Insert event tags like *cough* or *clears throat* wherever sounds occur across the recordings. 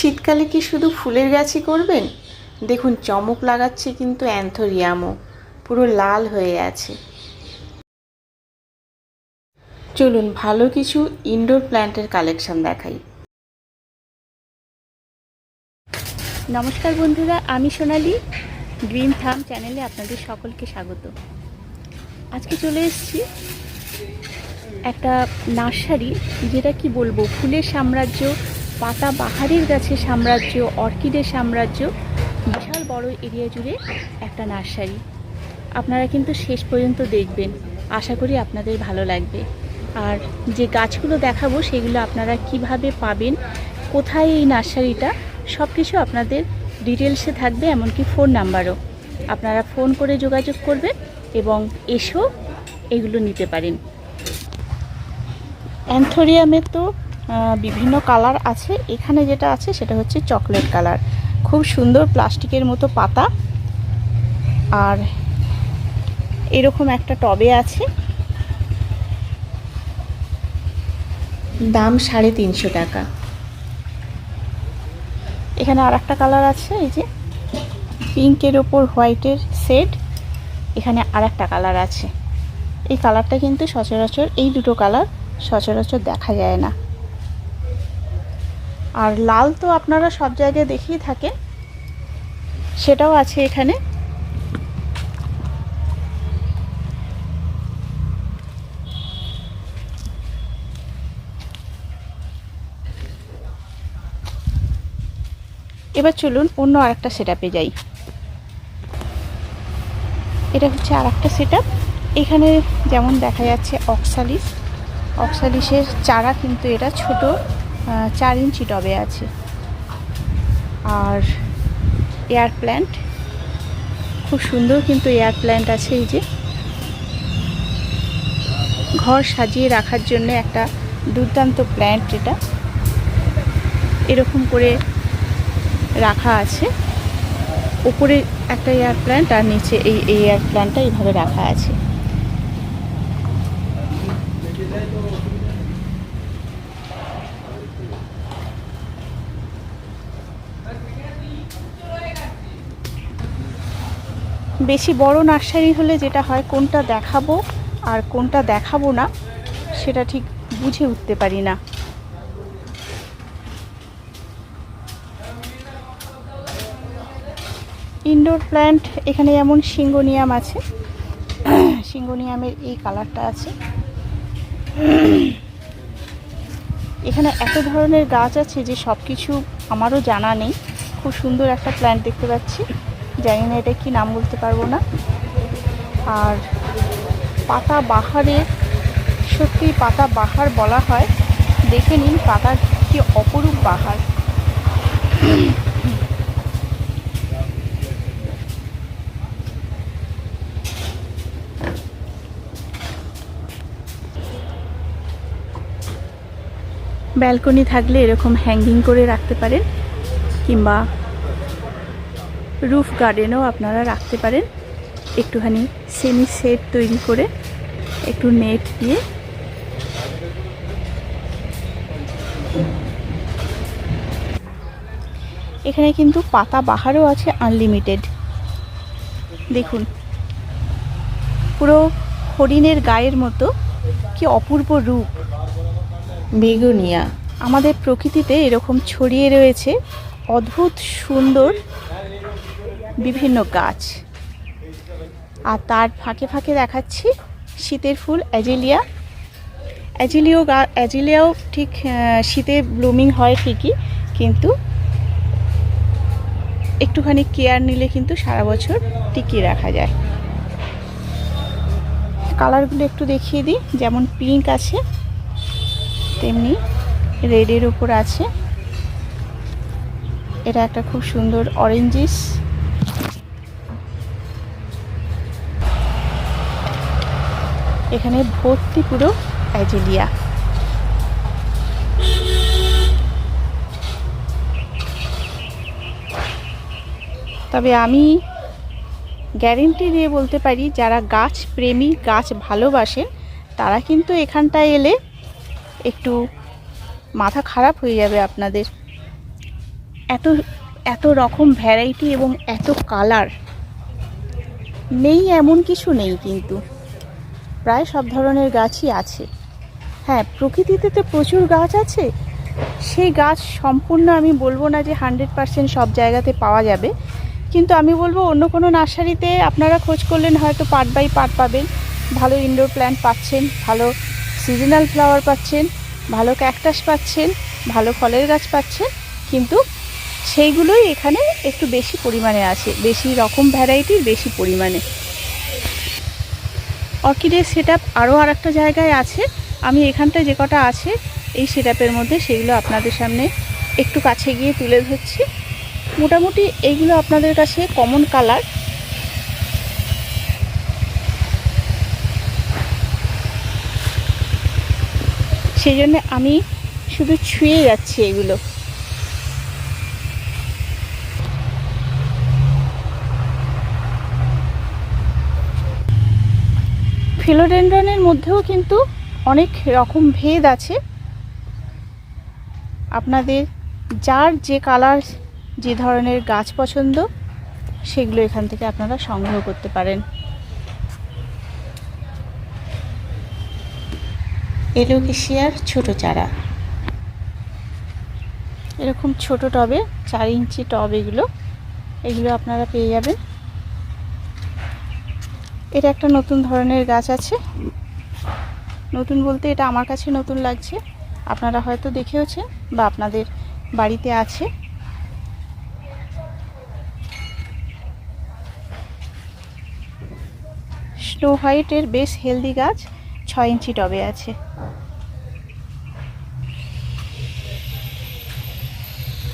শীতকালে কি শুধু ফুলের গাছই করবেন? দেখুন, চমক লাগাচ্ছে কিন্তু অ্যান্থোরিয়ামও। পুরো লাল হয়ে আছে। চলুন, ভালো কিছু ইনডোর প্ল্যান্টের কালেকশন দেখাই। নমস্কার বন্ধুরা, আমি সোনালি গ্রিন থাম চ্যানেলে আপনাদের সকলকে স্বাগত। আজকে চলে এসেছি একটা নার্সারি, যেটা কি বলব, ফুলের সাম্রাজ্য পাতা বাহারের গাছের সাম্রাজ্য, অর্কিডের সাম্রাজ্য, বিশাল বড় এরিয়া জুড়ে একটা নার্সারি। আপনারা কিন্তু শেষ পর্যন্ত দেখবেন। আশা করি আপনাদের ভালো লাগবে। আর যে গাছগুলো দেখাবো, সেগুলো আপনারা কীভাবে পাবেন, কোথায় এই নার্সারিটা সব কিছু আপনাদের ডিটেলসে থাকবে, এমনকি ফোন নাম্বারও। আপনারা ফোন করে যোগাযোগ করবেন এবং এসেও এগুলো নিতে পারেন। অ্যান্থোরিয়ামের তো বিভিন্ন কালার আছে। এখানে যেটা আছে সেটা হচ্ছে চকলেট কালার। খুব সুন্দর প্লাস্টিকের মতো পাতা। আর এরকম একটা টবে আছে। দাম সাড়ে তিনশো টাকা। এখানে আর একটা কালার আছে, এই যে পিঙ্কের ওপর হোয়াইটের সেট এখানে আর একটা কালার আছে। এই কালারটা কিন্তু সচরাচর, এই দুটো কালার সচরাচর দেখা যায় না। আর লাল তো আপনারা সব জায়গায় দেখেই থাকেন। সেটাও আছে এখানে। এবার চলুন অন্য আরেকটা সেটআপে যাই। এটা হচ্ছে আরেকটা সেটআপ এখানে যেমন দেখা যাচ্ছে অক্সালিস অক্সালিসের চারা কিন্তু এটা ছোট। চার ইঞ্চি টবে আছে। আর এয়ার প্ল্যান্ট, খুব সুন্দর কিন্তু এয়ার প্ল্যান্ট আছে এই যে। ঘর সাজিয়ে রাখার জন্য একটা দুর্দান্ত প্ল্যান্ট এটা। এরকম করে রাখা আছে। উপরে একটা এয়ার প্ল্যান্ট আর নিচে এই এই এয়ার প্ল্যান্টটা এইভাবে রাখা আছে। বেশি বড় নার্সারি হলে যেটা হয়, কোনটা দেখাবো আর কোনটা দেখাবো না, সেটা ঠিক বুঝে উঠতে পারি না। ইনডোর প্ল্যান্ট এখানে যেমন সিঙ্গোনিয়াম আছে *clears throat* সিঙ্গোনিয়ামের এই কালারটা আছে। এখানে এত ধরনের গাছ আছে যে সব কিছু আমারও জানা নেই। খুব সুন্দর একটা প্ল্যান্ট দেখতে পাচ্ছি। জানি না এটা কি নাম বলতে পারব না। আর পাতা বাহারের সত্যি পাতা বাহার বলা হয়। দেখে নিন পাতার কি অপরূপ বাহার। ব্যালকনি থাকলে এরকম হ্যাঙ্গিং করে রাখতে পারেন, কিংবা রুফ গার্ডেনও আপনারা রাখতে পারেন। একটুখানি সেমি সেট তৈরি করে একটু নেট দিয়ে। এখানে কিন্তু পাতা বাহারও আছে আনলিমিটেড। দেখুন পুরো হরিণের গায়ের মতো কি অপূর্ব রূপ। বেগুনিয়া। আমাদের প্রকৃতিতে এরকম ছড়িয়ে রয়েছে অদ্ভুত সুন্দর বিভিন্ন গাছ। আর তার ফাঁকে ফাঁকে দেখাচ্ছি শীতের ফুল, অ্যাজেলিয়া। অ্যাজিলিও গা, অ্যাজিলিয়াও ঠিক শীতে ব্লুমিং হয় ঠিকই, কিন্তু একটুখানি কেয়ার নিলে কিন্তু সারা বছর টিকিয়ে রাখা যায়। কালারগুলো একটু দেখিয়ে দিই, যেমন পিঙ্ক আছে, তেমনি রেডের উপর আছে। এটা একটা খুব সুন্দর অরেঞ্জিস। এখানে ভর্তি পুরো অ্যাজেলিয়া তবে আমি গ্যারেন্টি দিয়ে বলতে পারি, যারা গাছ প্রেমী, গাছ ভালোবাসেন তারা কিন্তু এখানটায় এলে একটু মাথা খারাপ হয়ে যাবে আপনাদের। এত এত রকম ভ্যারাইটি এবং এত কালার নেই, এমন কিছু নেই কিন্তু। প্রায় সব ধরনের গাছই আছে। হ্যাঁ প্রকৃতিতে তো প্রচুর গাছ আছে। সেই গাছ সম্পূর্ণ আমি বলব না যে হান্ড্রেড পার্সেন্ট সব জায়গাতে পাওয়া যাবে। কিন্তু আমি বলব অন্য কোনো নার্সারিতে আপনারা খোঁজ করলেন, হয়তো পার্ট বাই পার্ট পাবেন। ভালো ইনডোর প্ল্যান্ট পাচ্ছেন, ভালো সিজনাল ফ্লাওয়ার পাচ্ছেন, ভালো ক্যাকটাস পাচ্ছেন, ভালো ফলের গাছ পাচ্ছেন। কিন্তু সেইগুলোই এখানে একটু বেশি পরিমাণে আছে, বেশি রকম ভ্যারাইটির বেশি পরিমাণে। অর্কিডের সেট আপ আরও আর একটা জায়গায় আছে। আমি এখানটায় যে কটা আছে, এই সেট মধ্যে সেগুলো আপনাদের সামনে একটু কাছে গিয়ে তুলে ধরছি। মোটামুটি এইগুলো আপনাদের কাছে কমন কালার সেই জন্য আমি শুধু ছুঁয়ে যাচ্ছি এগুলো। ফিলোডেন্ড্রনের মধ্যেও কিন্তু অনেক রকম ভেদ আছে। আপনাদের যার যে কালার, যে ধরনের গাছ পছন্দ, সেগুলো এখান থেকে আপনারা সংগ্রহ করতে পারেন। এলোকেশিয়ার ছোট চারা। এরকম ছোট টবে, চার ইঞ্চি টব এগুলো এগুলো আপনারা পেয়ে যাবেন। এটা একটা নতুন ধরনের গাছ আছে। নতুন বলতে এটা আমার কাছে নতুন লাগছে। আপনারা হয়তো দেখেওছেন বা আপনাদের বাড়িতে আছে। স্নো হোয়াইটের বেশ হেলদি গাছ ছয় ইঞ্চি টবে আছে।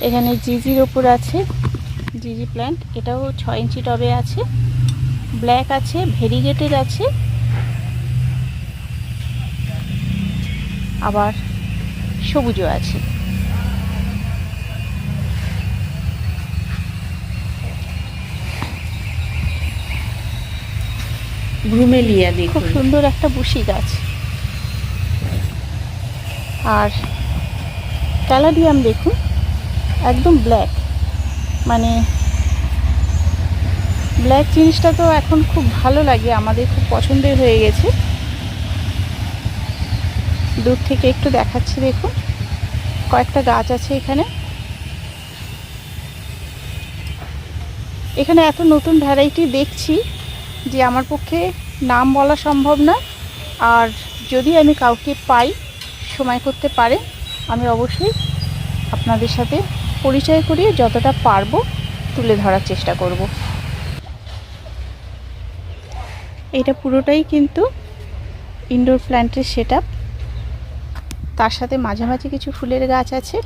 এখানে জিজির ওপর আছে, জিজি প্ল্যান্ট, এটাও ছয় ইঞ্চি টবে আছে। ব্ল্যাক আছে ভেরিগেটেড আছে। আবার সবুজও আছে। ব্রুমেলিয়া খুব সুন্দর একটা বুশি গাছ। আর ক্যালাডিয়াম দেখুন একদম ব্ল্যাক। মানে ব্ল্যাক জিনিসটা তো এখন খুব ভালো লাগে, আমাদের খুব পছন্দের হয়ে গেছে। দূর থেকে একটু দেখাচ্ছি, দেখুন। কয়েকটা গাছ আছে এখানে। এখানে এত নতুন ভ্যারাইটি দেখছি যে আমার পক্ষে নাম বলা সম্ভব না। আর যদি আমি কাউকে পাই, সময় করতে পারে, আমি অবশ্যই আপনাদের সাথে পরিচয় করিয়ে যতটা পারব তুলে ধরার চেষ্টা করব। এটা পুরোটাই কিন্তু ইনডোর প্ল্যান্টের সেট তার সাথে মাঝামাঝি মাঝে কিছু ফুলের গাছ আছে।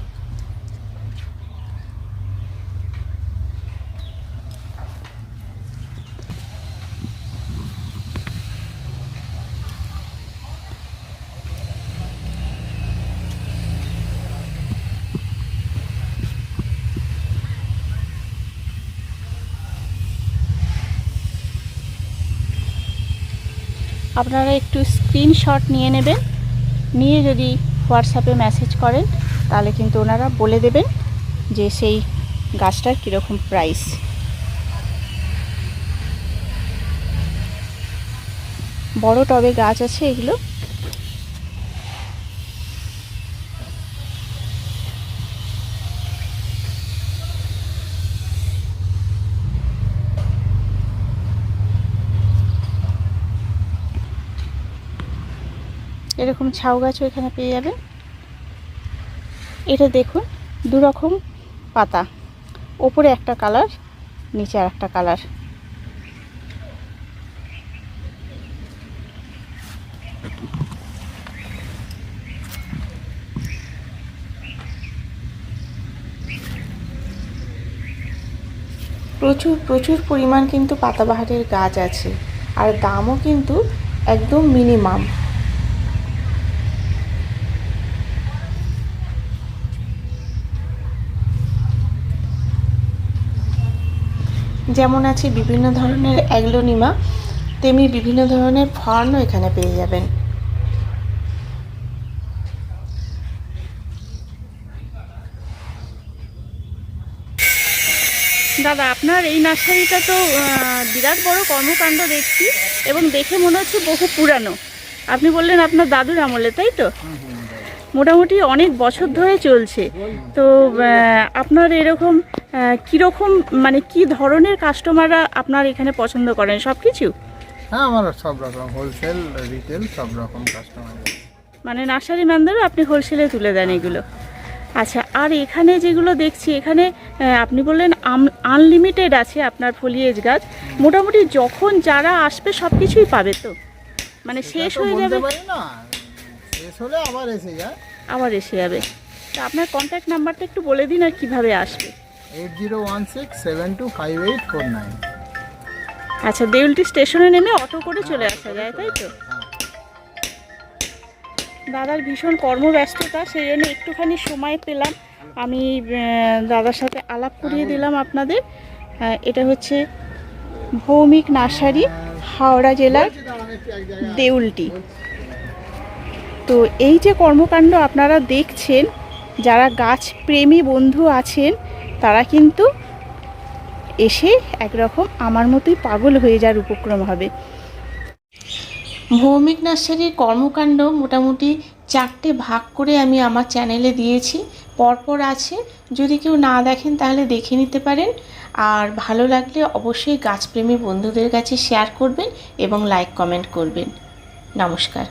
আপনারা একটু স্ক্রিনশট নিয়ে নেবেন। নিয়ে যদি হোয়াটসঅ্যাপে মেসেজ করেন, তাহলে কিন্তু ওনারা বলে দেবেন যে সেই গাছটার কীরকম প্রাইস বড় টবে গাছ আছে এগুলো। এরকম ছাউ গাছও এখানে পেয়ে যাবেন। এটা দেখুন দু রকম পাতা। ওপরে একটা কালার, নিচে আর একটা কালার। প্রচুর প্রচুর পরিমাণ কিন্তু পাতাবাহারের গাছ আছে। আর দামও কিন্তু একদম মিনিমাম যেমন আছে বিভিন্ন ধরনের অ্যাগলোনিমা তেমনি বিভিন্ন ধরনের ফার্নও এখানে পেয়ে যাবেন। দাদা আপনার এই নার্সারিটা তো বিরাট বড় কর্মকাণ্ড দেখছি এবং দেখে মনে হচ্ছে বহু পুরানো। আপনি বললেন আপনার দাদুর আমলে তাই তো? মোটামুটি অনেক বছর ধরে চলছে। তো আপনার এরকম কীরকম মানে কি ধরনের কাস্টমাররা আপনার এখানে পছন্দ করেন? সব কিছু হ্যাঁ আমার সব রকম হোলসেল রিটেল সব রকম কাস্টমার মানে নার্সারি ম্যানদেরও আপনি হোলসেলে তুলে দেন এগুলো। আচ্ছা আর এখানে যেগুলো দেখছি এখানে আপনি বললেন আনলিমিটেড আছে আপনার ফলিয়েজ গাছ। মোটামুটি যখন যারা আসবে সব কিছুই পাবে তো? মানে শেষ হয়ে যাবে। না। শেষ হলে আবার এসে যায় আবার এসে যাবে। তা আপনার কন্ট্যাক্ট নাম্বারটা একটু বলে দিন আর কীভাবে আসবে। Eight zero one six seven two five eight four nine. আচ্ছা দেউলটি স্টেশনে নেমে অটো করে চলে আসা যায় তাই তো? দাদার ভীষণ কর্মব্যস্ততা সেই জন্য একটুখানি সময় পেলাম। আমি দাদার সাথে আলাপ করিয়ে দিলাম আপনাদের। এটা হচ্ছে ভৌমিক নার্সারি হাওড়া জেলার দেউলটি। তো এই যে কর্মকাণ্ড আপনারা দেখছেন, যারা গাছ প্রেমী বন্ধু আছেন, তারা কিন্তু এসে একরকম আমার মতোই পাগল হয়ে যাওয়ার উপক্রম হবে। ভৌমিক নার্সারির কর্মকাণ্ড মোটামুটি চারটে ভাগ করে আমি আমার চ্যানেলে দিয়েছি। পরপর আছে, যদি কেউ না দেখেন তাহলে দেখে নিতে পারেন। আর ভালো লাগলে অবশ্যই গাছপ্রেমী বন্ধুদের কাছে শেয়ার করবেন এবং লাইক কমেন্ট করবেন। নমস্কার।